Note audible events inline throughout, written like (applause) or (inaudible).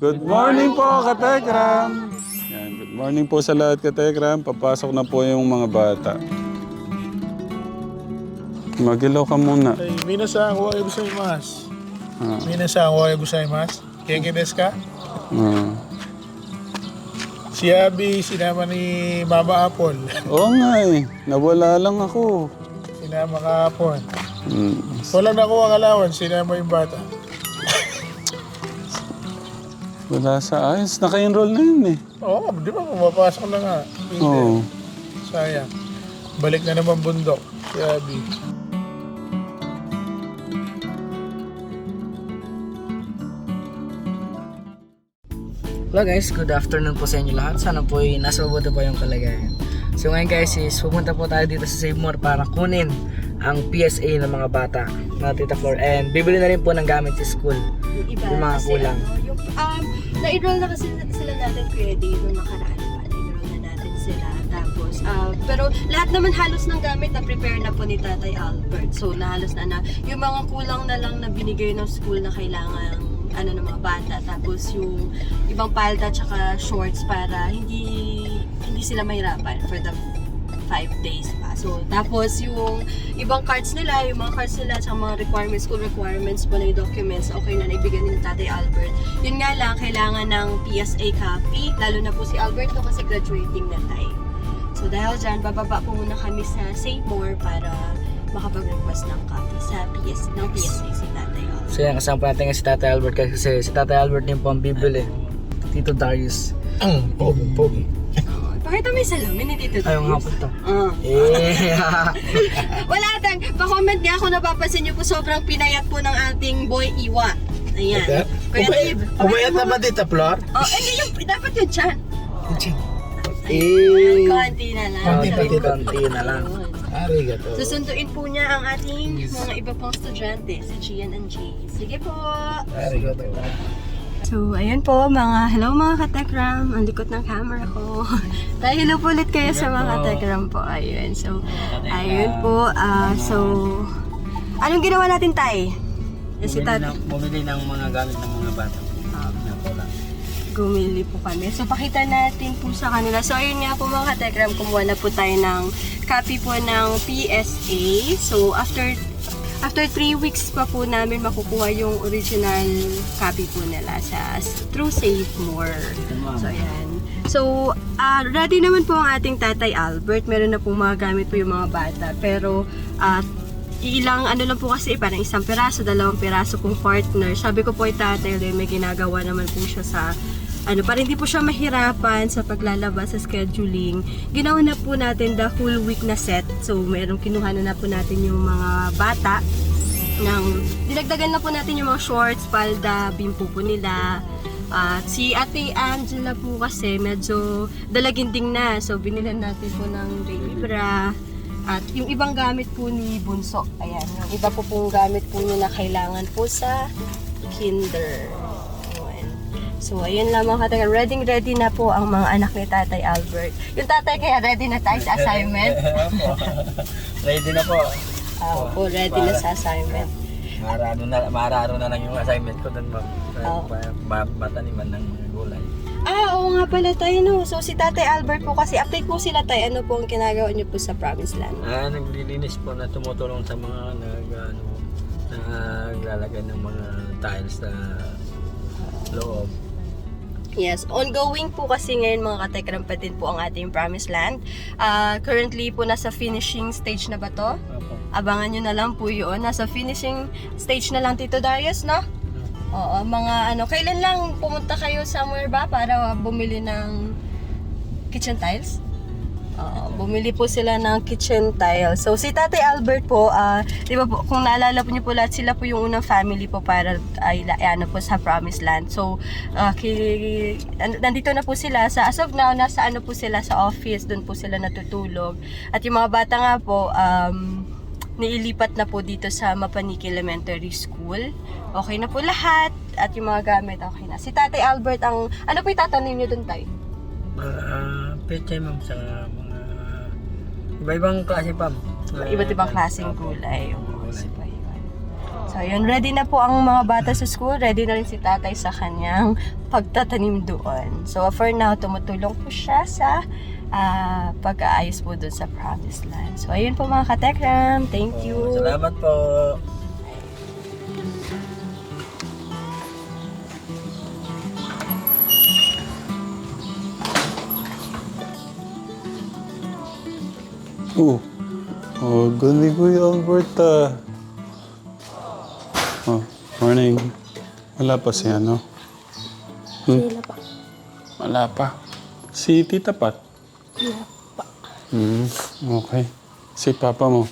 Good morning po, Katekram! Yan, good morning po sa lahat, Katekram. Papasok na po yung mga bata. Magilaw ka muna. Hey, minasan, wa ay gusay mas. Ah. Minasan, wa ay gusay mas. Kenge desu ka? Ah. Si Abby, sinama ni Mama Apple. (laughs) Oo nga eh. Nawala lang ako. Sinama ka Apple. Mm. Walang nakuha ang allowance, sinama yung bata. Wala sa ayos. Naka-enroll na yun eh. Oo, di ba pumapasok na nga. Hindi. Oo. Sayang. Balik na naman bundok si Abby. Hello guys, good afternoon po sa inyo lahat. Sana po ay nasa mabuti po yung kalagayan. So ngayon guys is pupunta po tayo dito sa Save More para kunin ang PSA ng mga bata na Tita Flor and bibili na rin po ng gamit sa school. Yung iba Yung mga kasi, kulang. ano, yung, um, na-enroll na kasi sila natin kuya nung nakaraan pa. Na-enroll na natin sila. Tapos, ah, pero lahat naman halos ng gamit na prepare na po ni Tatay Albert. So, na halos na na. Yung mga kulang na lang na binigay ng school na kailangan ano ng mga bata. Tapos yung ibang palda tsaka shorts para hindi hindi sila mahirapan for the five days pa. So, tapos yung ibang cards nila, yung mga cards nila sa mga requirements, school requirements po na yung documents, okay na naibigay ni Tatay Albert. Yun nga lang, kailangan ng PSA copy, lalo na po si Albert no, kasi graduating na tayo. So, dahil dyan, bababa po muna kami sa Save More para makapag-request ng copy sa PS, ng PSA si Tatay Albert. So yan, kasama po natin ngayon si Tatay Albert kasi si Tatay Albert din po ang bibili. Tito Darius. Ang pogi, pogi. (laughs) Pakita mo yung salamin ni Tito Ayaw nga po to. Ah. Eh, (laughs) Wala tang, pa-comment nga kung napapansin niyo po sobrang pinayat po ng ating boy Iwa. Ayan. Kuya Dave. Kumayat naman dito, Flor. Oh, eh, yung, dapat yun dyan. eh, Konti na lang. konti, Sabi ko. konti na lang. Arigato. Susunduin po niya ang ating mga iba pang estudyante, si Gian and Jay. Sige po. Arigato. So, ayun po mga, hello mga katekram. Ang likot ng camera ko. (laughs) Tayo hello po ulit kayo sa mga katekram po. Ayun. So, ayun po. ah so, anong ginawa natin tay? Si tat bumili ng mga gamit ng mga bata. Kulang. gumili po kami. So, pakita natin po sa kanila. So, ayun nga po mga katekram, kumuha na po tayo ng copy po ng PSA. So, after after 3 weeks pa po namin makukuha yung original copy po nila sa through Save More. So, ayan. So, ah, ready naman po ang ating tatay Albert. Meron na pong mga gamit po yung mga bata. Pero, at ilang ano lang po kasi, parang isang piraso, dalawang piraso pong partner. Sabi ko po ay tatay, may ginagawa naman po siya sa ano, para hindi po siya mahirapan sa paglalabas sa scheduling. Ginawa na po natin the whole week na set. So, meron kinuha na, na po natin yung mga bata ng dinagdagan na po natin yung mga shorts, palda, bimpo po nila. At si Ate Angela po kasi medyo dalaginding na. So, binilan natin po ng baby bra. At yung ibang gamit po ni Bunso. Ayan, yung iba po pong gamit po niya na kailangan po sa kinder. So, ayun lang mga kataga. Ready, ready na po ang mga anak ni Tatay Albert. Yung tatay kaya ready na tayo sa assignment. (laughs) Ready na po. Ah, po, ready na sa assignment. Mararo na, mararo na lang yung assignment ko doon, ma'am. Oo. Pa- ma- mataniman ng mga gulay. Ah, oo nga pala tayo no. So si Tatay Albert po kasi update po sila tayo. Ano po ang ginagawa niyo po sa Promised Land? Ah, naglilinis po na tumutulong sa mga nag, ano, naglalagay ng mga tiles sa loob. Yes, ongoing po kasi ngayon mga katekram pa din po ang ating Promised Land. Ah, currently po nasa finishing stage na ba to? Opo. Abangan nyo na lang po yun. Nasa finishing stage na lang Tito Darius, no? Oo, mga ano, kailan lang pumunta kayo somewhere ba para bumili ng kitchen tiles? Oo, bumili po sila ng kitchen tiles. So, si Tatay Albert po, ah, di ba po, kung naalala po niyo po lahat, sila po yung unang family po para ay, ano po sa Promised Land. So, ah, ki, an- nandito na po sila sa, as of now, nasa ano po sila sa office, doon po sila natutulog. At yung mga bata nga po, um, niilipat na po dito sa Mapaniki Elementary School. Okay na po lahat at yung mga gamit okay na. Si Tatay Albert ang ano po itatanim niyo doon tay? Ah, peche ma'am sa iba-ibang klase pa. Iba't ibang klaseng gulay. So, ayun. So, yun. Ready na po ang mga bata sa school. Ready na rin si tatay sa kanyang pagtatanim doon. So, for now, tumutulong po siya sa ah, pag-aayos po doon sa promised land. So, ayun po mga katekram. Thank you. Salamat po. Oh. Oh, ganda Kuya Alberta. Oh, morning. Wala pa si ano? Hmm? Sila pa. Wala pa. Si Tita Pat? Sila pa. Hmm, okay. Si Papa mo?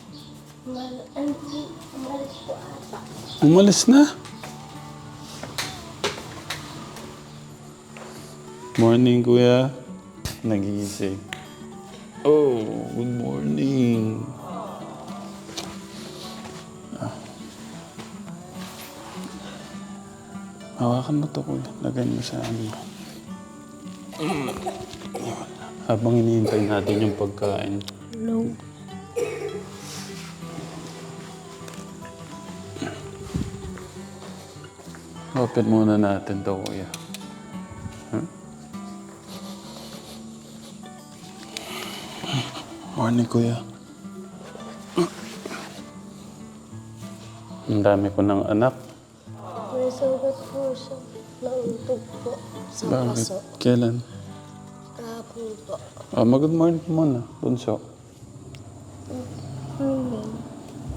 Umalis na? Morning, Kuya. Nagising. Oh, good morning. Ah. Hawakan mo to, Kuya. Lagay mo sa ano. Habang iniintay natin yung pagkain. Hello. Open muna natin to, kuya. Huh? Morning, kuya. Ang dami ko ng anak. May sugat po siya. Nauntog po sa Bakit? paso. Kailan? Kahapon po. Ah, mag-good morning ka muna, bunso.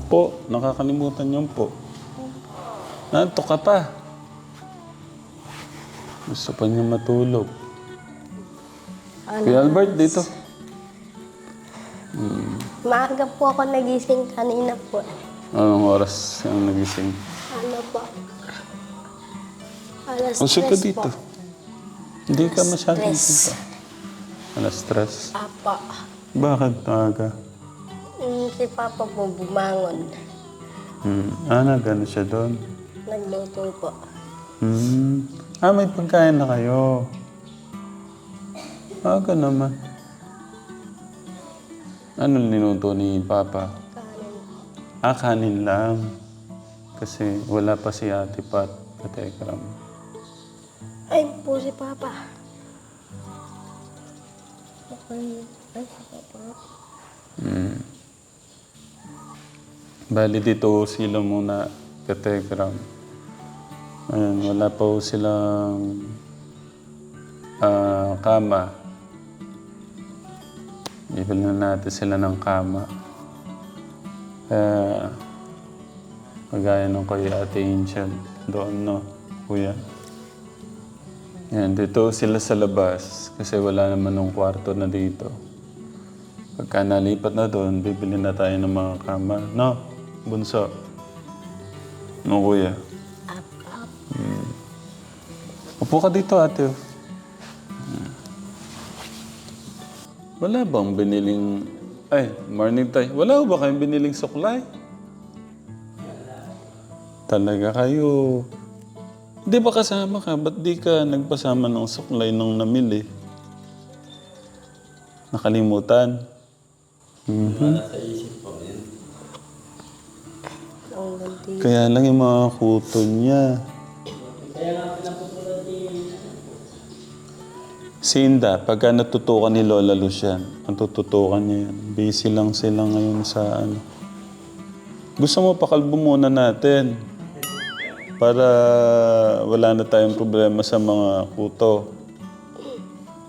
Po, nakakalimutan yung po. Nanto ka pa. Gusto pa niya matulog. Kuya Albert, dito. Maaga po ako nagising kanina po. Anong oras ang nagising? Ano po? Alas Usap ka tres dito. po. Hindi ka masyadong Stress. dito. Alas stress. Apa. Bakit maaga? Mm, si Papa po bumangon. Hmm. Ah, nagano siya doon. Nagluto po. Hmm. Ah, may pagkain na kayo. Aga naman. Ano niluto ni Papa? Kanin. Ah, kanin lang. Kasi wala pa si Ate Pat. Katekram. Ay po si Papa. Okay. Ay, si Papa. Hmm. Bali dito sila muna. Katekram. Ayan, wala pa silang ah, kama. Bibili na natin sila ng kama. Kaya, kagaya ng kay Ate Angel, doon no, kuya. Yan, dito sila sa labas kasi wala naman ng kwarto na dito. Pagka nalipat na doon, bibili na tayo ng mga kama. No, bunso. No, kuya. Up, up. Upo ka dito, ate. Wala bang biniling... Ay, morning tayo. Wala ba kayong biniling suklay? Talaga kayo. Di ba kasama ka? Ba't di ka nagpasama ng suklay nung namili? Nakalimutan? Mhm. Ganti. Kaya lang yung mga kuto niya. Si Inda, pagka natutukan ni Lola Lucian, ang tututukan niya yan. Busy lang sila ngayon sa ano. Gusto mo pakalbo muna natin para wala na tayong problema sa mga kuto.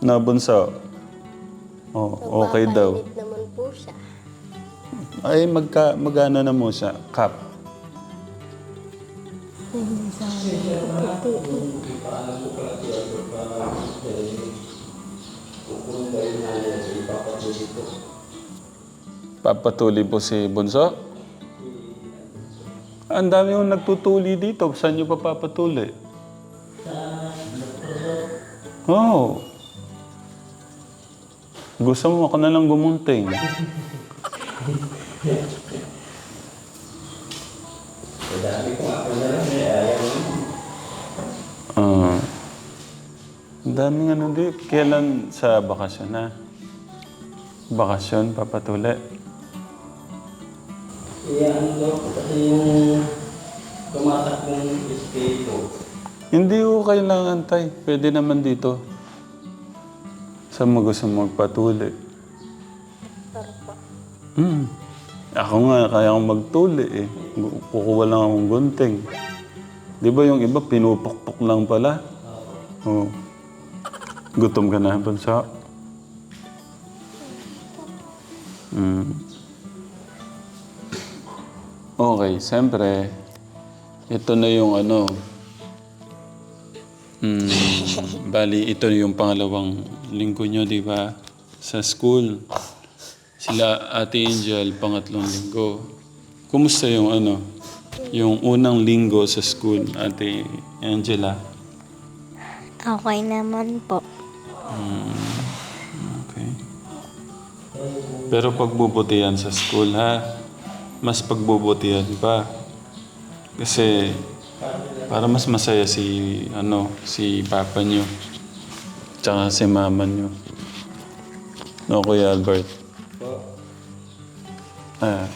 Nabunso. Oh, okay daw. Naman po siya. Ay, magka, magana na mo siya. Cup. Papatuli po si Bunso? Ang dami yung nagtutuli dito. Saan nyo pa papatuli? Oo. Oh. Gusto mo ako na lang gumunting. (laughs) Ang daming ano di. Kailan sa bakasyon na? Bakasyon, papatuli. Iya, ano daw, kasi yung tumatakbong espiritu. Hindi ko kailangan, tay. Pwede naman dito. Saan mo gusto magpatuli? Hmm. Ako nga, kaya akong magtuli eh. Kukuha lang akong gunting. Di ba yung iba, pinupukpok lang pala? Oo. Gutom ka na, bansa? Hmm. Okay, siyempre, ito na yung ano, Hmm, (laughs) bali, ito yung pangalawang linggo nyo, di ba? Sa school. Sila, Ate Angel, pangatlong linggo. Kumusta yung ano? Yung unang linggo sa school, Ate Angela? Okay naman po. Okay. Pero pagbubutihan sa school, ha? Mas pagbubutihan pa. Kasi para mas masaya si ano si papa nyo tsaka si mama nyo no Kuya Albert ah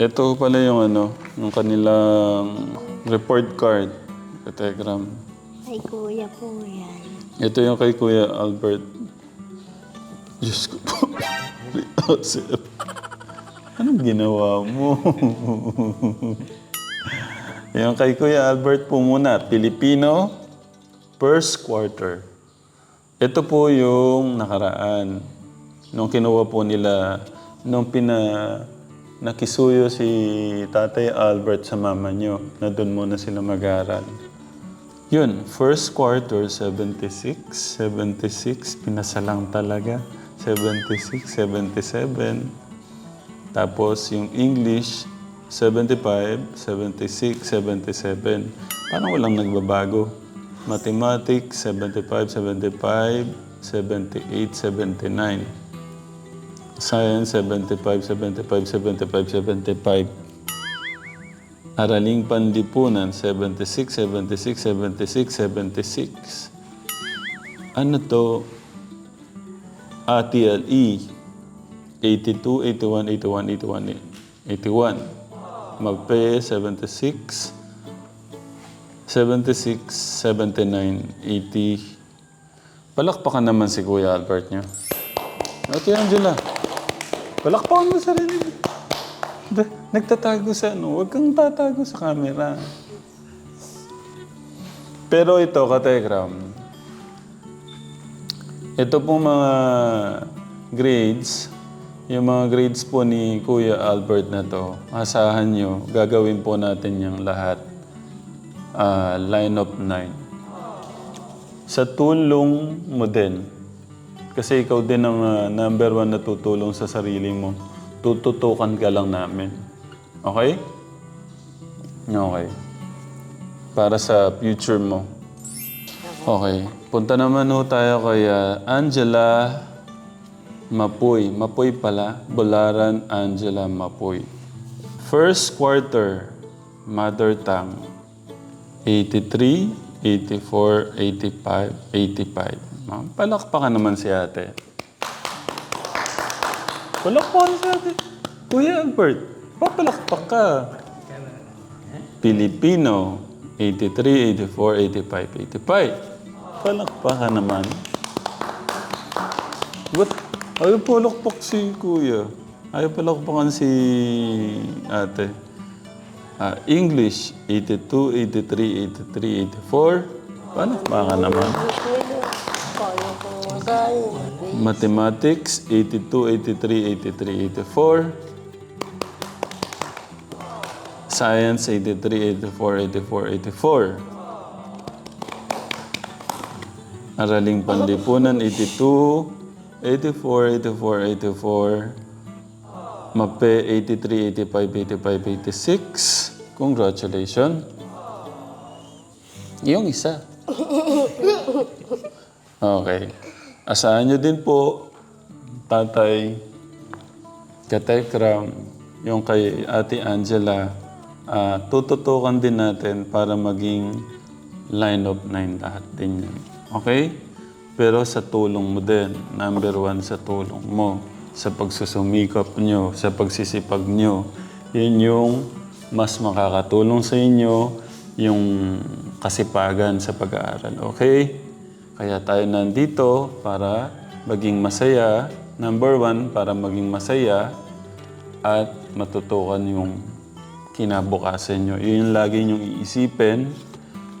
ito pala yung ano yung kanilang report card Telegram Ay, kuya po yan. ito yung kay Kuya Albert Diyos ko po Joseph Anong ginawa mo? yung kay Kuya Albert po muna, Filipino, first quarter. Ito po yung nakaraan. Nung kinuha po nila, nung pina, nakisuyo si Tatay Albert sa mama nyo, na doon muna sila mag-aral. Yun, first quarter, 76, 76, pinasa lang talaga. 76, 77. Tapos yung English, 75, 76, 77. Parang walang nagbabago. Mathematics, 75, 75, 78, 79. Science, 75, 75, 75, 75. Araling Panlipunan, 76, 76, 76, 76. Ano to? ATLE, 82, 81, 81, 81, 81. Magpe, 76, 76, 79, 80. Palakpakan naman si Kuya Albert niyo. Ate Angela, palakpakan mo sarili mo. Da- Nagtatago sa ano, huwag kang tatago sa camera. Pero ito, Kategram, ito pong mga grades, yung mga grades po ni Kuya Albert na to, asahan nyo, gagawin po natin yung lahat. Ah, line of 9. Sa tulong mo din, kasi ikaw din ang ah, number one na tutulong sa sarili mo, tututukan ka lang namin. Okay? Okay. Para sa future mo. Okay. Punta naman ho tayo kay ah, Angela Mapoy. Mapoy pala. Bularan Angela Mapoy. First quarter, mother tongue. 83, 84, 85, 85. Ma'am, palakpakan naman si ate. Palakpakan si ate. Kuya Albert, papalakpak ka. Filipino, 83, 84, 85, 85. Palakpakan naman. What? Ayaw palakpak si kuya. Ayaw palakpakan si ate. Ah, English, 82, 83, 83, 84. Palakpakan naman. Kaya ko magaling. Mathematics, 82, 83, 83, 84. Science, 83, 84, 84, 84. Araling Panlipunan, 82, 84, 84, 84. Mape, 83, 85, 85, 86. Congratulations. Yung isa. (laughs) Okay. Asahan nyo din po, tatay, katekram, yung kay Ate Angela, ah, tututukan din natin para maging line of nine lahat din yan. Okay? Pero sa tulong mo din, number one sa tulong mo. sa pagsusumikap nyo, sa pagsisipag nyo. Yun yung mas makakatulong sa inyo yung kasipagan sa pag-aaral. Okay? Kaya tayo nandito para maging masaya. Number one, para maging masaya at matutukan yung kinabukasan nyo. Yun yung lagi nyong iisipin.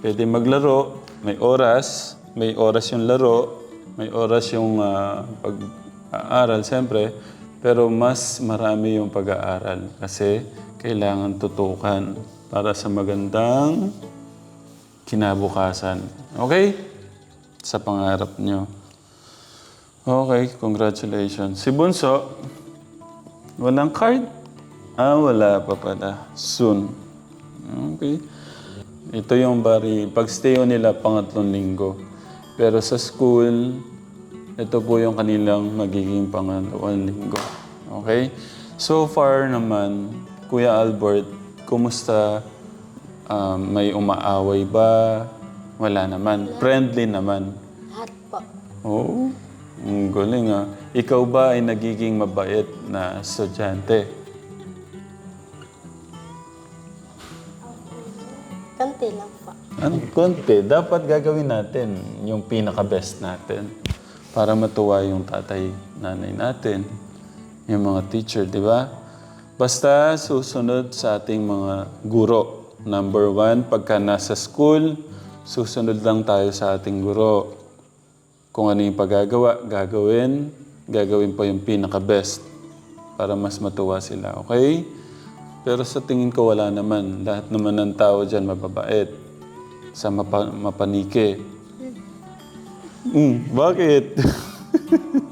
Pwede maglaro, may oras, may oras yung laro, may oras yung ah, pag-aaral, siyempre. Pero mas marami yung pag-aaral kasi kailangan tutukan para sa magandang kinabukasan. Okay? Sa pangarap nyo. Okay, congratulations. Si Bunso, walang card? Ah, wala pa pala. Soon. Okay. Ito yung bari, pagstayo nila pangatlong linggo. Pero sa school, ito po yung kanilang magiging pangalawang linggo. Okay? So far naman, Kuya Albert, kumusta? Um, may umaaway ba? Wala naman. Friendly naman. Lahat po. Oo. Ang galing ah. Ikaw ba ay nagiging mabait na estudyante? Kanti lang po. Ano, konti. Dapat gagawin natin yung pinaka-best natin para matuwa yung tatay, nanay natin, yung mga teacher, di ba? Basta susunod sa ating mga guro. Number one, pagka nasa school, susunod lang tayo sa ating guro. Kung ano yung paggagawa, gagawin. Gagawin pa yung pinaka-best para mas matuwa sila, okay? Pero sa tingin ko wala naman. Lahat naman ng tao dyan mababait. Sa mapa- mapanike. Mm, bakit?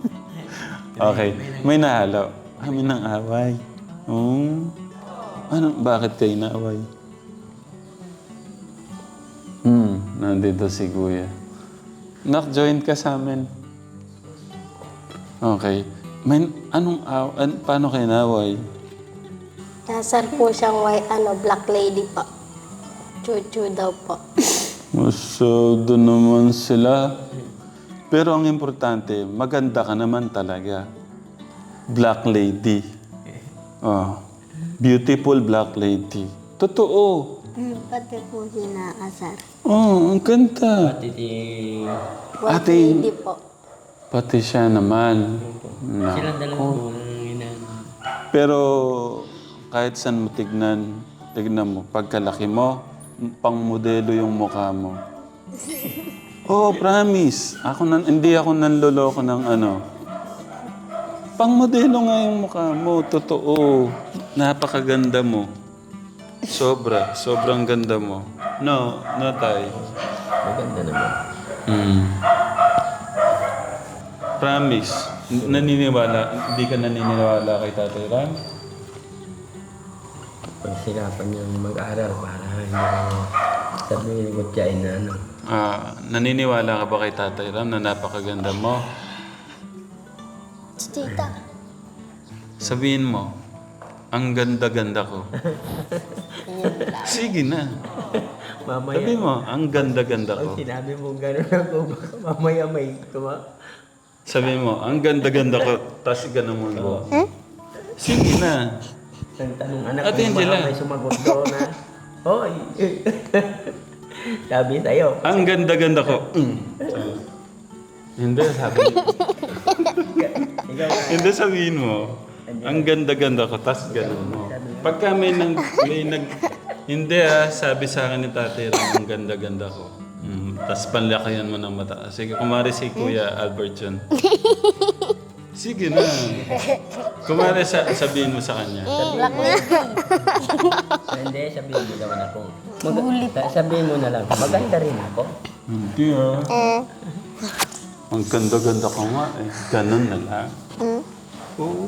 (laughs) okay. May nahalo. Kami ng away. Oh. Ano, bakit kayo naaway? Hmm, nandito si Kuya. Nak, join ka sa amin. Okay. May, anong aw, an, paano kayo naaway? Nasar po siyang white, ano, black lady po. Chuchu daw po. Masyado naman sila. Pero ang importante, maganda ka naman talaga. Black lady. Oh. Beautiful black lady. Totoo. Pati po sinaasar. Oh, ang ganda. Titi, White Ate- lady po. Pati siya naman. Na. sila dalawa po ang. Pero kahit saan mo tignan, tignan mo, pagkalaki mo, pang modelo yung mukha mo. (laughs) Oh, promise. Ako nan, hindi ako nanloloko ng ano. Pang modelo nga yung mukha mo. Totoo. Napakaganda mo. Sobra. Sobrang ganda mo. No, no tay. Maganda naman. Mm. Promise. N- Naniniwala. Hindi ka naniniwala kay Tatay Ram? Pagsirapan niyang mag-aral para hindi ko sabihin ko tiyain na ano. Ah, naniniwala ka ba kay Tatay Ram na napakaganda mo? Tita. Sabihin mo, ang ganda-ganda ko. (laughs) Sige na. Mamaya, Sabi mo, ang ganda-ganda ko. pag sinabi mo gano'n ako, baka mamaya may tuma. Sabi mo, ang ganda-ganda ko. Tapos ganun mo. mo. Sige na. Ang tanong anak Ate ko, Angela. baka may sumagot doon na, Hoy! (laughs) Sabi sa'yo, Ang ganda-ganda ko. Mm. Hindi, sabi ikaw Hindi sabihin mo, ang ganda-ganda ko, tas ganun mo. Pagka may nang, may nag, hindi ah, sabi sa akin ni Tatay Ram, ang ganda-ganda ko. Mm, tas panlakayan mo ng mata. Sige, kumari si Kuya Albert yun. (laughs) Sige na. Kumari sa, sabihin mo sa kanya. (laughs) Hindi, sabihin mo naman ako. Mag- sabihin mo na lang, maganda rin ako. Hindi ah. Ang ganda-ganda ko nga eh. Ganun na lang. Oo.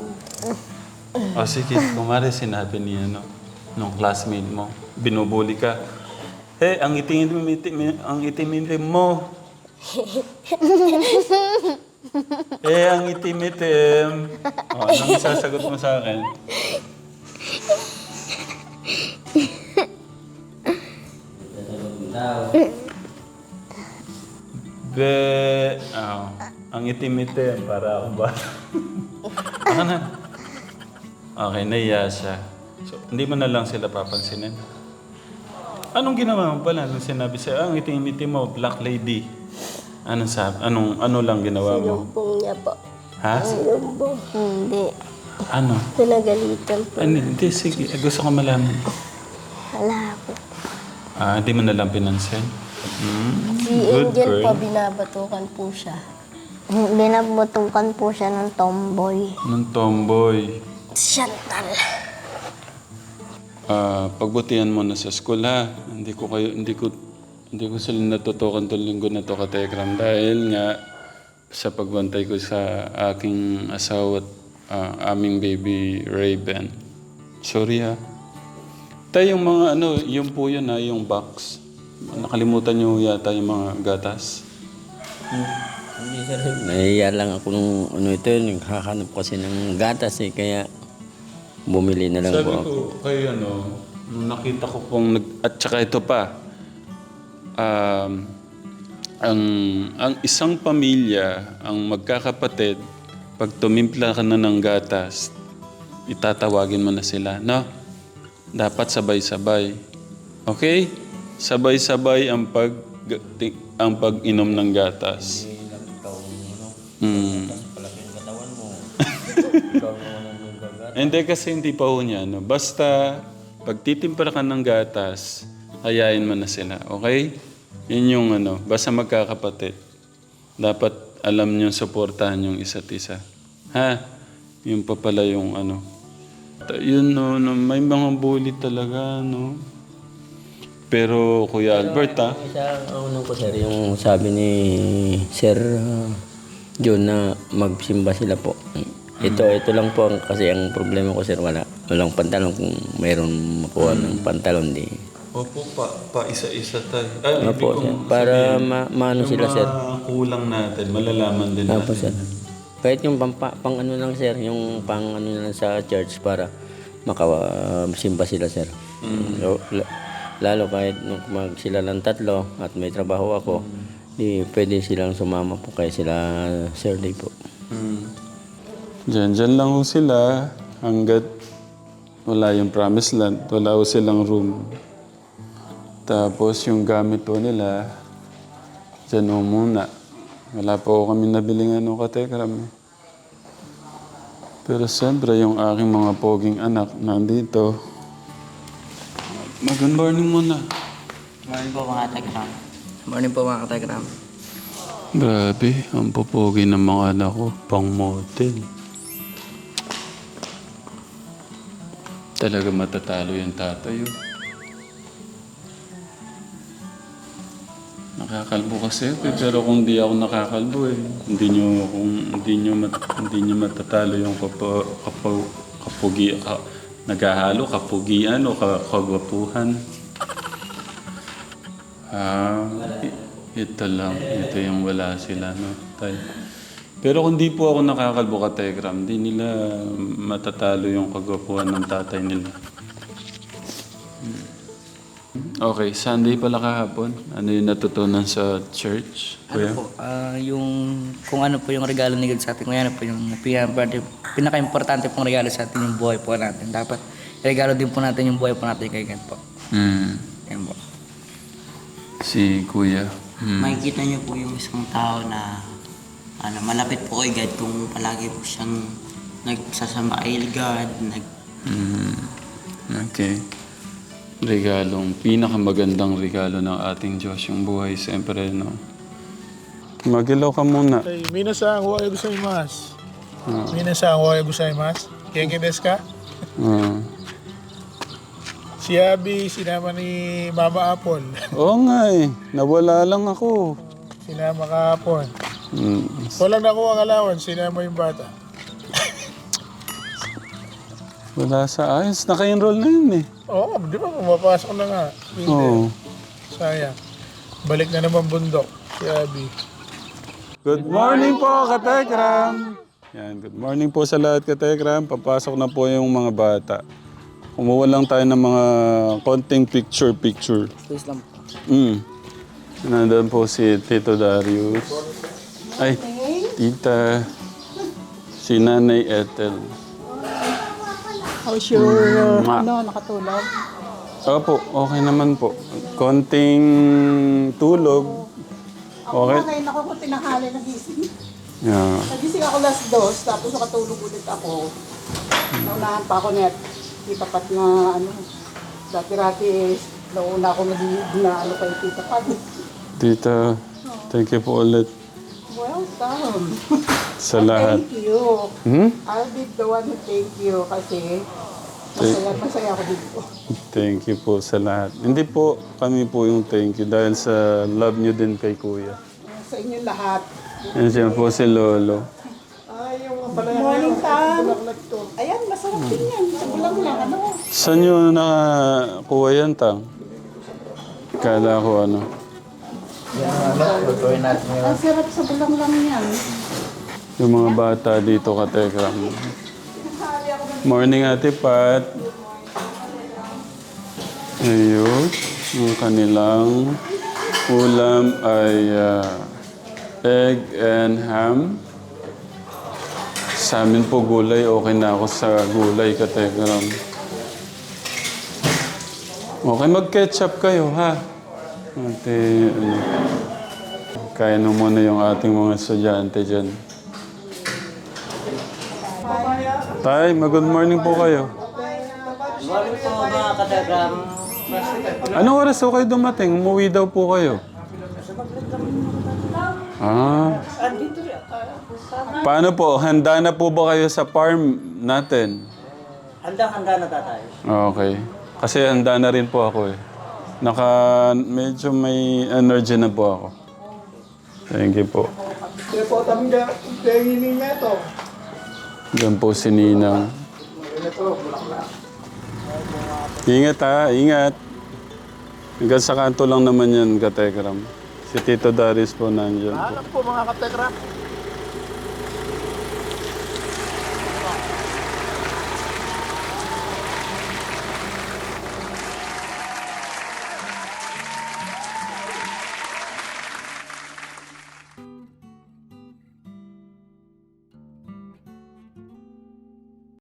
O sige, kumari sinabi ni ano, nung classmate mo, binubuli ka. Eh, ang itim itim ang itim mo. eh, ang itim itim. O, anong sasagot mo sa akin? Be, oh, ang itim itim para ako ba? Ako (laughs) na. Okay, naiya siya. So, hindi mo na lang sila papansinin. Anong ginawa mo pala nung sinabi sa'yo, ang itim-itim mo, black lady? Anong sabi? Anong, ano lang ginawa mo? Sinumpong niya po. Ha? Sinumpong? Hindi. Ano? Pinagalitan po. Ano, hindi, sige. Eh, Gusto ko malaman. Wala po. Ah, hindi mo na lang pinansin? Hmm, Si good Angel girl. po, binabatukan po siya. Binabutukan po siya ng tomboy. Nung tomboy. Chantal. Ah, pagbutihan mo na sa school ha. Hindi ko kayo hindi ko hindi ko sila natutukan tong linggo na to katekram dahil nga sa pagbantay ko sa aking asawa at ah, aming baby Raven. Sorry ha. Tayo yung mga ano, yung po yun ha, yung box. Nakalimutan niyo yata yung mga gatas. Sir, nahiya lang ako nung ano ito, naghahanap kasi ng gatas eh, kaya bumili na lang Sabi po ako. ko kayo ano, nung nakita ko pong nag... At saka ito pa, um, ang, ang isang pamilya, ang magkakapatid, pag tumimpla ka na ng gatas, itatawagin mo na sila, no? Dapat sabay-sabay. Okay? Sabay-sabay ang pag ang pag-inom ng gatas. Hmm. (laughs) Hindi kasi hindi pa ho niya. No? Basta pag titimpla ka ng gatas, hayain mo na sila. Okay? Yun yung ano, basta magkakapatid. Dapat alam niyo suportahan yung isa't isa. Ha? Yun pa pala yung ano. Yun no, no, may mga bully talaga, no? Pero Kuya Albert, ha? Isa, ano ko sir, yung sabi ni Sir uh, John na magsimba sila po. Ito, ito lang po ang, kasi ang problema ko sir, wala. Walang pantalon kung mayroon makuha ng pantalon di. Opo, pa, pa isa-isa tayo. Ay, Opo, sir. Para ma, maano sila sir. kulang natin, malalaman din Opo natin. sir. Kahit yung pang, pang ano lang sir, yung pang ano lang sa church para makasimba sila sir. So, la- lalo kahit nung mag sila lang tatlo at may trabaho ako, di pwede silang sumama po kay sila Sir Day po. Hmm. Diyan, diyan lang ho sila hanggat wala yung promised land, wala ho silang room. Tapos yung gamit po nila, diyan ho muna. Wala po kami nabiling ano katekram eh. Pero siyempre yung aking mga poging anak nandito. Mag-good morning muna. Morning po mga Telegram. Morning po mga Telegram. Grabe, ang popogi ng mga anak ko, pang motel. Talaga matatalo yung tatay. oh. Nakakalbo kasi ako eh, pero kung di ako nakakalbo eh, hindi nyo, kung hindi nyo, mat, hindi nyo matatalo yung kapo, kapo, kapugi, ka, naghahalo, kapugian o ka, kagwapuhan. Ah, ito lang. Ito yung wala sila, no? Tay. Pero kung di po ako nakakalbo ka, Tegram, di nila matatalo yung kagwapuhan ng tatay nila. Okay, Sunday pala kahapon. Ano yung natutunan sa church? Kuya? Ano po, ah, yung kung ano po yung regalo ni God sa atin, kung ano po yung pinaka- pinaka-importante pong regalo sa atin yung buhay po natin. Dapat regalo din po natin yung buhay po natin kay God po. Hmm. Yan po. Si Kuya. Hmm. makikita niyo po yung isang tao na ano, malapit po kay God kung palagi po siyang nagsasama kay God, nag, Mm. Okay. Regalong, pinakamagandang regalo ng ating Diyos, yung buhay, siyempre, no? Magilaw ka muna. Ay, minasan wa gozaimasu. Ah. Minasan wa gozaimasu. Genki desu ka? Ah. Si Abby, sinama ni Mama Apple. Oo nga eh, nawala lang ako. Sinama kahapon. Mm. Walang nakuha ang allowance, sinama yung bata. Wala sa ayos, naka-enroll na yun eh. Oo, di ba pumapasok na nga. Hindi. Oo. Sayang. Balik na naman bundok si Abby. Good morning po, Katekram! Yan, good morning po sa lahat, Katekram. Papasok na po yung mga bata. Kumuha lang tayo ng mga konting picture-picture. Please lang po. Mm. Nandun po si Tito Darius. Ay, tita. Si Nanay Ethel. How's your, Ma. ano, nakatulog? Opo, okay naman po. Konting tulog. Okay. Ngayon ako kung tinanghali nagising. Yeah. Nagising ako last dos, tapos nakatulog ulit ako. Naunahan pa ako net. Di tapat na, ano, dati-rati is, nauna ako nag na ano kay Tita Pag. Tita, thank you po ulit Welcome. (laughs) sa lahat. Thank you. Hmm? I'll be the one who thank you kasi masaya, masaya ako dito. (laughs) Thank you po sa lahat. Hindi po kami po yung thank you dahil sa love nyo din kay Kuya. Sa inyo lahat. Yan siya po si Lolo. Ay, yung pala Morning time. Ayan, masarap din yan. Sa bulang lang, ano? Saan nyo nakakuha yan, Tang? Kala ko ano. Ang sarap sa bulang lang yan. Yung mga bata dito ka Tekram. Morning, Ate Pat. Ayun. Yung kanilang ulam ay ah, egg and ham. Sa amin po gulay, okay na ako sa gulay ka Tekram. Okay, mag-ketchup kayo, ha? Ate, ano, kaya na muna yung ating mga estudyante dyan. Tay, mag-good morning po kayo. Morning po mga kategram. Anong oras po kayo dumating? Umuwi daw po kayo. Ah. Paano po? Handa na po ba kayo sa farm natin? Handang-handa na tatay. Okay. Kasi handa na rin po ako eh. Naka, medyo may energy na po ako. Thank you po. Kaya po, tamang tingin niya ito. Diyan po si Ninang. Ingat ha, ingat. Hanggang sa kanto lang naman yan, Katekram. Si Tito Darius po nandyan po. Alam po mga katekra,